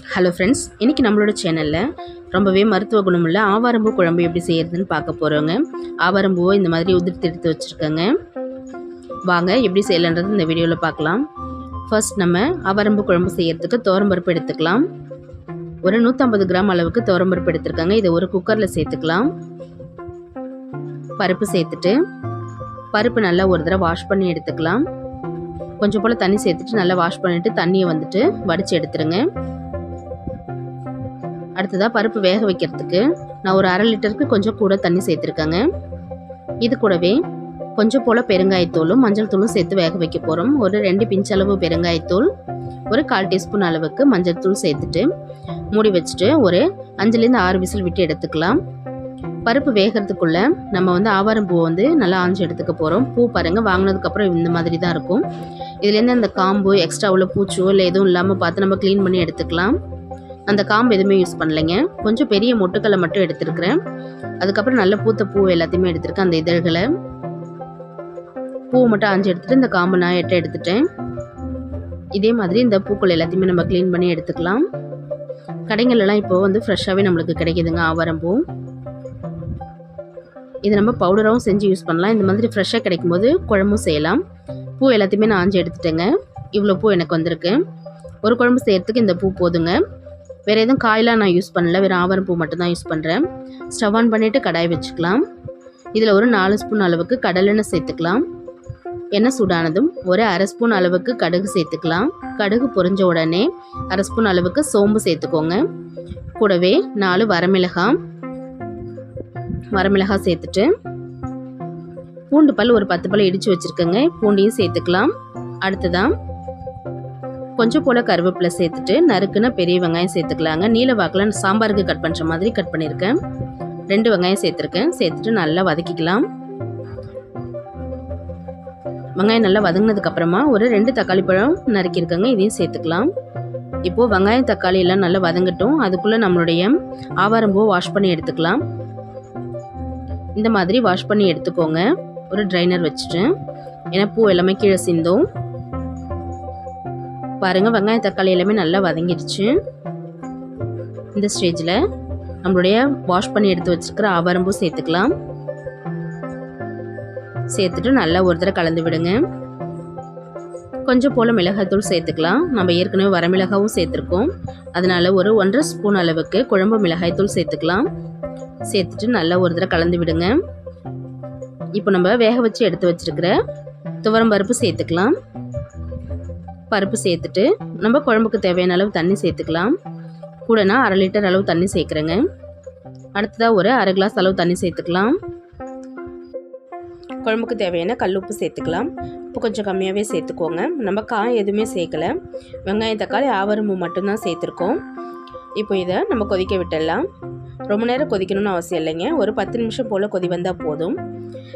Hello friends இன்றைக்கி நம்மளோட சேனலில் ரொம்பவே மருத்துவ குணமுள்ள ஆவாரம்பூ குழம்பு எப்படி செய்கிறதுன்னு பார்க்க போகிறோங்க ஆவாரம்பூவை இந்த மாதிரி உதிர்த்து எடுத்து வச்சுருக்கோங்க. வாங்க எப்படி செய்யலான்றது இந்த வீடியோவில் பார்க்கலாம். ஃபர்ஸ்ட் நம்ம ஆவாரம்பூ குழம்பு செய்கிறதுக்கு தோரம்பருப்பு எடுத்துக்கலாம். ஒரு நூற்றம்பது கிராம் அளவுக்கு தோரம்பருப்பு எடுத்துருக்காங்க. இதை ஒரு குக்கரில் சேர்த்துக்கலாம். பருப்பு சேர்த்துட்டு பருப்பு நல்லா ஒரு தடவை வாஷ் பண்ணி எடுத்துக்கலாம். கொஞ்சம் போல் தண்ணி சேர்த்துட்டு நல்லா வாஷ் பண்ணிவிட்டு தண்ணியை வந்துட்டு வடித்து எடுத்துருங்க. அடுத்ததாக பருப்பு வேக வைக்கிறதுக்கு நான் ஒரு அரை லிட்டருக்கு கொஞ்சம் கூட தண்ணி சேர்த்துருக்கேங்க. இது கூடவே கொஞ்சம் போல் பெருங்காயத்தூளும் மஞ்சள் தூளும் சேர்த்து வேக வைக்க போகிறோம் ஒரு ரெண்டு பிஞ்ச் அளவு பெருங்காயத்தூள் ஒரு கால் டீஸ்பூன் அளவுக்கு மஞ்சள் தூள் சேர்த்துட்டு மூடி வச்சுட்டு ஒரு அஞ்சுலேருந்து ஆறு விசில் விட்டு எடுத்துக்கலாம். பருப்பு வேகிறதுக்குள்ளே நம்ம வந்து ஆவாரம் பூ வந்து நல்லா ஆஞ்சு எடுத்துக்க போகிறோம் பூ பாருங்கள் வாங்கினதுக்கப்புறம் இந்த மாதிரி தான் இருக்கும். இதுலேருந்து அந்த காம்பு எக்ஸ்ட்ரா உள்ள பூச்சோ இல்லை எதுவும் இல்லாமல் பார்த்து நம்ம க்ளீன் பண்ணி எடுத்துக்கலாம். அந்த காம்பு எதுவுமே யூஸ் பண்ணலைங்க. கொஞ்சம் பெரிய மொட்டுக்களை மட்டும் எடுத்துருக்குறேன். அதுக்கப்புறம் நல்ல பூத்த பூ எல்லாத்தையுமே எடுத்துருக்கேன் அந்த இதழ்களை. பூ மட்டும் அஞ்சு எடுத்துகிட்டு இந்த காம்பை நான் எட்ட எடுத்துட்டேன். இதே மாதிரி இந்த பூக்கள் எல்லாத்தையுமே நம்ம க்ளீன் பண்ணி எடுத்துக்கலாம். கடைகள்லாம் இப்போ வந்து ஃப்ரெஷ்ஷாகவே நம்மளுக்கு கிடைக்கிதுங்க ஆவாரம் பூ. இது நம்ம பவுடராகவும் செஞ்சு யூஸ் பண்ணலாம். இந்த மாதிரி ஃப்ரெஷ்ஷாக கிடைக்கும்போது குழம்பும் செய்யலாம். பூ எல்லாத்தையுமே நான் ஆஞ்சு எடுத்துட்டேங்க. இவ்வளோ பூ எனக்கு வந்திருக்கு. ஒரு குழம்பு செய்கிறதுக்கு இந்த பூ போதுங்க. வேறு எதுவும் காயெலாம் நான் யூஸ் பண்ணல. வெறும் ஆவரம் பூ மட்டும்தான் யூஸ் பண்ணுறேன் ஸ்டவ் ஆன் பண்ணிவிட்டு கடாய் வச்சுக்கலாம். இதில் ஒரு நாலு ஸ்பூன் அளவுக்கு கடலெண்ணெய் சேர்த்துக்கலாம். எண்ணெய் சூடானதும் ஒரு அரை ஸ்பூன் அளவுக்கு கடுகு சேர்த்துக்கலாம். கடுகு பொரிஞ்ச உடனே அரை ஸ்பூன் அளவுக்கு சோம்பு சேர்த்துக்கோங்க. கூடவே நாலு வரமிளகாய் வரமிளகாய் சேர்த்துட்டு பூண்டு பல் ஒரு பத்து பல் இடித்து வச்சுருக்கேங்க. பூண்டையும் சேர்த்துக்கலாம். அடுத்ததான் கொஞ்சம் போல் கருவேப்பிலை சேர்த்துட்டு நறுக்குன்னு பெரிய வெங்காயம் சேர்த்துக்கலாங்க. நீல வாக்கில் சாம்பாருக்கு கட் பண்ணுற மாதிரி கட் பண்ணியிருக்கேன் ரெண்டு வெங்காயம் சேர்த்துருக்கேன். சேர்த்துட்டு நல்லா வதக்கிக்கலாம். வெங்காயம் நல்லா வதங்கினதுக்கப்புறமா ஒரு ரெண்டு தக்காளி பழம் நறுக்கியிருக்கேங்க. இதையும் சேர்த்துக்கலாம். இப்போது வெங்காயம் தக்காளி எல்லாம் நல்லா வதங்கட்டும். அதுக்குள்ளே நம்மளுடைய ஆவாரம்பூ வாஷ் பண்ணி எடுத்துக்கலாம். இந்த மாதிரி வாஷ் பண்ணி எடுத்துக்கோங்க. ஒரு ட்ரைனர் வச்சுட்டு. ஏன்னா பூ எல்லாமே கீழே சிந்தும். பாருங்கள் வெங்காயம் தக்காளி எல்லாமே நல்லா வதங்கிடுச்சு. இந்த ஸ்டேஜில் நம்மளுடைய வாஷ் பண்ணி எடுத்து வச்சுருக்கிற ஆவாரம்பூ சேர்த்துக்கலாம். சேர்த்துட்டு நல்லா ஒரு தடவை கலந்து விடுங்க. கொஞ்சம் போல் மிளகாய்த்தூள் சேர்த்துக்கலாம். நம்ம ஏற்கனவே வரமிளகாவும் சேர்த்துருக்கோம். அதனால் ஒரு ஒன்றரை ஸ்பூன் அளவுக்கு குழம்பு மிளகாய்த்தூள் சேர்த்துக்கலாம். சேர்த்துட்டு நல்லா ஒரு தடவை கலந்து விடுங்க. இப்போ நம்ம வேக வச்சு எடுத்து வச்சுருக்கிற துவரம் பருப்பு சேர்த்துக்கலாம். பருப்பு சேர்த்துட்டு நம்ம குழம்புக்கு தேவையான அளவு தண்ணி சேர்த்துக்கலாம். கூடனா அரை லிட்டர் அளவு தண்ணி சேர்க்குறேங்க. அடுத்ததாக ஒரு அரை கிளாஸ் அளவு தண்ணி சேர்த்துக்கலாம். குழம்புக்கு தேவையான கல் உப்பு சேர்த்துக்கலாம். உப்பு கொஞ்சம் கம்மியாகவே சேர்த்துக்கோங்க. நம்ம காய் எதுவுமே சேர்க்கலை. வெங்காயம் தக்காளி ஆவரம்பு மட்டும்தான் சேர்த்துருக்கோம். இப்போ இதை நம்ம கொதிக்க விட்டுடலாம். ரொம்ப நேரம் கொதிக்கணும்னு அவசியம் இல்லைங்க. ஒரு பத்து நிமிஷம் போல் கொதி வந்தால் போதும்.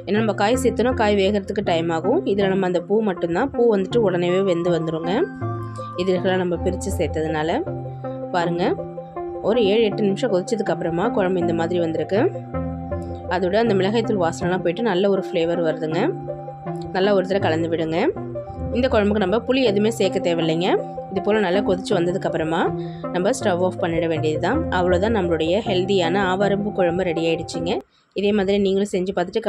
ஏன்னா நம்ம காய் சேர்த்தோன்னா காய் வேகிறதுக்கு டைம் ஆகும். இதில் நம்ம அந்த பூ மட்டும்தான். பூ வந்துட்டு உடனே வெந்து வந்துடுங்க இதெல்லாம் நம்ம பிரித்து சேர்த்ததுனால. பாருங்கள் ஒரு ஏழு எட்டு நிமிஷம் கொதிச்சதுக்கப்புறமா குழம்பு இந்த மாதிரி வந்திருக்கு. அதோட அந்த மிளகாய்த்தூள் வாசனைலாம் போயிட்டு நல்ல ஒரு ஃப்ளேவர் வருதுங்க. நல்லா ஒரு தடவை கலந்து விடுங்க. இந்த குழம்புக்கு நம்ம புளி எதுவுமே சேர்க்க தேவையில்லைங்க. இது போல் நல்லா கொதிச்சு வந்ததுக்கப்புறமா நம்ம ஸ்டவ் ஆஃப் பண்ணிட வேண்டியது தான் அவ்வளோதான் நம்மளுடைய ஹெல்த்தியான ஆவாரம்பு குழம்பு ரெடி ஆகிடுச்சிங்க இதே மாதிரி நீங்களும் செஞ்சு பார்த்துட்டு